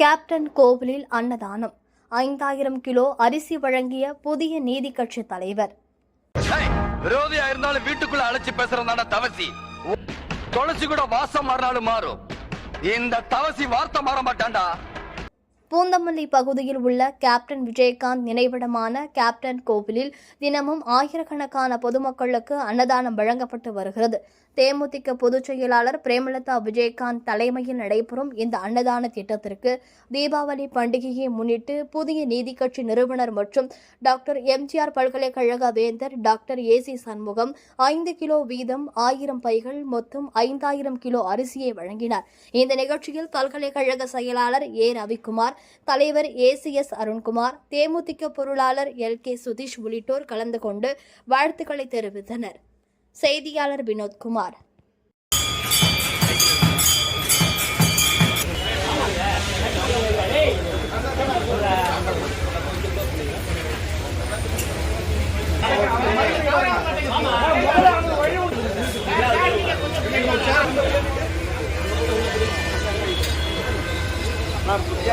Captain கோவிலில் அன்னதானம். ஐந்தாயிரம் கிலோ அரிசி வழங்கிய புதிய நீதி கட்சி தலைவர். விரோதியா இருந்தாலும் வீட்டுக்குள்ள அழைச்சு பேசுறதான தவசி. துளசி கூட வாசம் மாறினாலும் மாறும். இந்த தவசி வார்த்தை மாற மாட்டான்டா. பூந்தமல்லி பகுதியில் உள்ள கேப்டன் விஜயகாந்த் நினைவிடமான கேப்டன் கோவிலில் தினமும் ஆயிரக்கணக்கான பொதுமக்களுக்கு அன்னதானம் வழங்கப்பட்டு வருகிறது. தேமுதிக பொதுச் செயலாளர் பிரேமலதா விஜயகாந்த் தலைமையில் நடைபெறும் இந்த அன்னதான திட்டத்திற்கு தீபாவளி பண்டிகையை முன்னிட்டு புதிய நீதி கட்சி நிறுவனர் மற்றும் டாக்டர் எம்ஜிஆர் பல்கலைக்கழக வேந்தர் டாக்டர் ஏசி சண்முகம் ஐந்து கிலோ வீதம் ஆயிரம் பைகள் மொத்தம் ஐந்தாயிரம் கிலோ அரிசியை வழங்கினார். இந்த நிகழ்ச்சியில் பல்கலைக்கழக செயலாளர் ஏ ரவிக்குமார் தலைவர் ஏ சி எஸ் அருண்குமார் தேமுதிக பொருளாளர் எல் கே சுதீஷ் உள்ளிட்டோர் கலந்து கொண்டு வாழ்த்துக்களை தெரிவித்தனர். செய்தியாளர் வினோத்குமார்.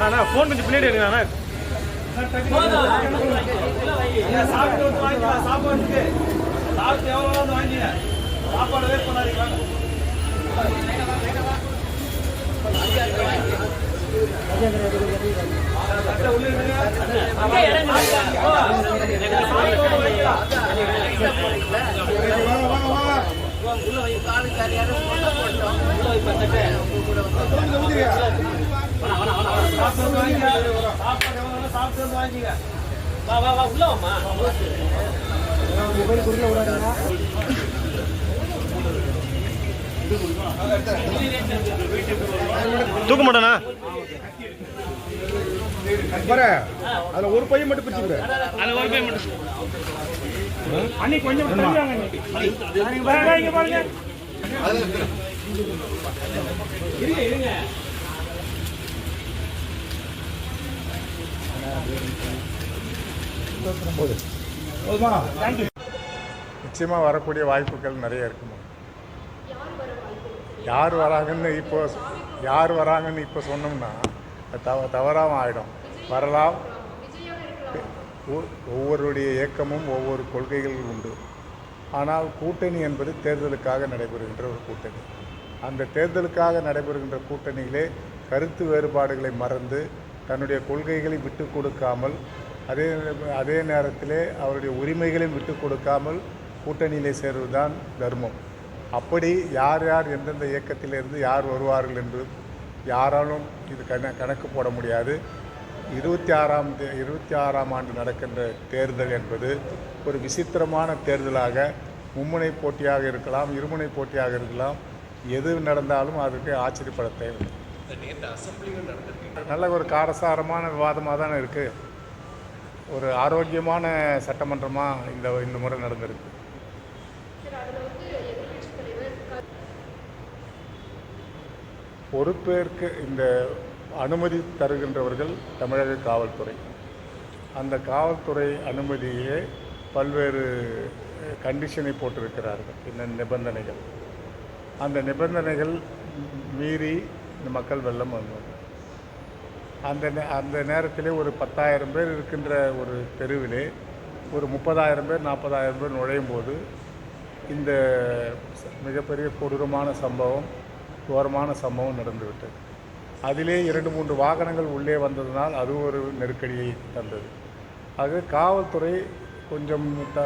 அண்ணா ஃபோன் கொஞ்சம் பின்னாடி எடுங்க அண்ணா. சாப்பிட்டு வந்து வாங்கிக்கலாம் சாப்பாடுக்கு சாப்பிட்டு எவ்வளோ வந்து வாங்கிங்க சாப்பாடு வேஸ்ட் பண்ணாதீங்க சாப்பிட்டு வந்து வாங்கிங்க சாப்பாடு எவ்வளோ சாப்பிட்டு வந்து வாங்கிங்க வா வா வா உள்ள வாம்மா தூக்க மாட்டேண்ணா பாரு அதுல ஒரு பையன் மட்டும் பிடிச்சிக்கிற அதில் ஒரு போய் மட்டும் அண்ணி கொஞ்சம் தள்ளி வாங்க அண்ணி. வாங்க, இங்க பாருங்க போது இருங்க வரக்கூடிய வாய்ப்புகள் நிறைய இருக்குமா? யார் வராங்கன்னு இப்போ யார் வராங்கன்னு இப்போ சொன்னோம்னா தவ தவறாகவும் ஆகிடும் வரலாம். ஒ- ஒவ்வொருடைய இயக்கமும் ஒவ்வொரு கொள்கைகள் உண்டு. ஆனால் கூட்டணி என்பது தேர்தலுக்காக நடைபெறுகின்ற ஒரு கூட்டணி. அந்த தேர்தலுக்காக நடைபெறுகின்ற கூட்டணியிலே கருத்து வேறுபாடுகளை மறந்து தன்னுடைய கொள்கைகளை விட்டு கொடுக்காமல் அதே அதே நேரத்திலே அவருடைய உரிமைகளையும் விட்டு கொடுக்காமல் கூட்டணியிலே சேர்வதுதான் தர்மம். அப்படி யார் யார் எந்தெந்த இயக்கத்திலிருந்து யார் வருவார்கள் என்று யாராலும் இது கண கணக்கு போட முடியாது. இருபத்தி ஆறாம் தே- இருபத்தி ஆறாம் ஆண்டு நடக்கின்ற தேர்தல் என்பது ஒரு விசித்திரமான தேர்தலாக மும்முனை போட்டியாக இருக்கலாம் இருமுனை போட்டியாக இருக்கலாம் எது நடந்தாலும் அதுக்கு ஆச்சரியப்பட தேவை நல்ல ஒரு காரசாரமான விவாதமாக தானே இருக்குது ஒரு ஆரோக்கியமான சட்டமன்றமாக இந்த இந்த முறை நடந்திருக்கு. பொறுப்பேற்க இந்த அனுமதி தருகின்றவர்கள் தமிழக காவல்துறை. அந்த காவல்துறை அனுமதியே பல்வேறு கண்டிஷனை போட்டிருக்கிறார்கள் இந்த நிபந்தனைகள். அந்த நிபந்தனைகள் மீறி இந்த மக்கள் வெள்ளம் வந்தது அந்த நே- அந்த நேரத்திலே ஒரு பத்தாயிரம் பேர் இருக்கின்ற ஒரு தெருவிலே ஒரு முப்பதாயிரம் பேர் நாற்பதாயிரம் பேர் நுழையும் போது இந்த மிகப்பெரிய கொடூரமான சம்பவம் கோரமான சம்பவம் நடந்துவிட்டது. அதிலே இரண்டு மூன்று வாகனங்கள் உள்ளே வந்ததினால் அது ஒரு நெருக்கடியை தந்தது. அது காவல்துறை கொஞ்சம் த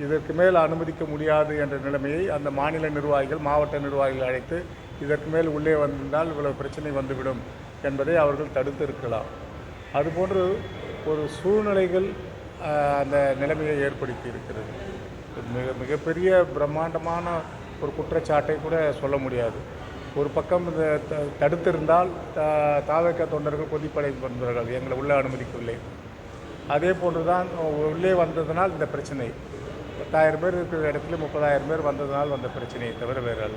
இதற்கு மேல் அனுமதிக்க முடியாது என்ற நிலைமையை அந்த மாநில நிர்வாகிகள் மாவட்ட நிர்வாகிகள் அழைத்து இதற்கு மேல் உள்ளே வந்தால் இவ்வளவு பிரச்சனை வந்துவிடும். என்பதை அவர்கள் தடுத்து இருக்கலாம் அதுபோன்று ஒரு சூழ்நிலைகள் அந்த நிலைமையை ஏற்படுத்தி இருக்கிறது. மிக மிகப்பெரிய பிரம்மாண்டமான ஒரு குற்றச்சாட்டை கூட சொல்ல முடியாது. ஒரு பக்கம் இந்த த- தடுத்திருந்தால் த- தாவக தொண்டர்கள் கொதிப்படை வந்தார்கள் எங்களை உள்ளே அனுமதிக்கவில்லை. அதே போன்று தான் உள்ளே வந்ததனால் இந்த பிரச்சனை. பத்தாயிரம் பேர் இருக்கிற இடத்துல முப்பதாயிரம் பேர் வந்ததனால் வந்த பிரச்சனையை தவிர வேறு அல்ல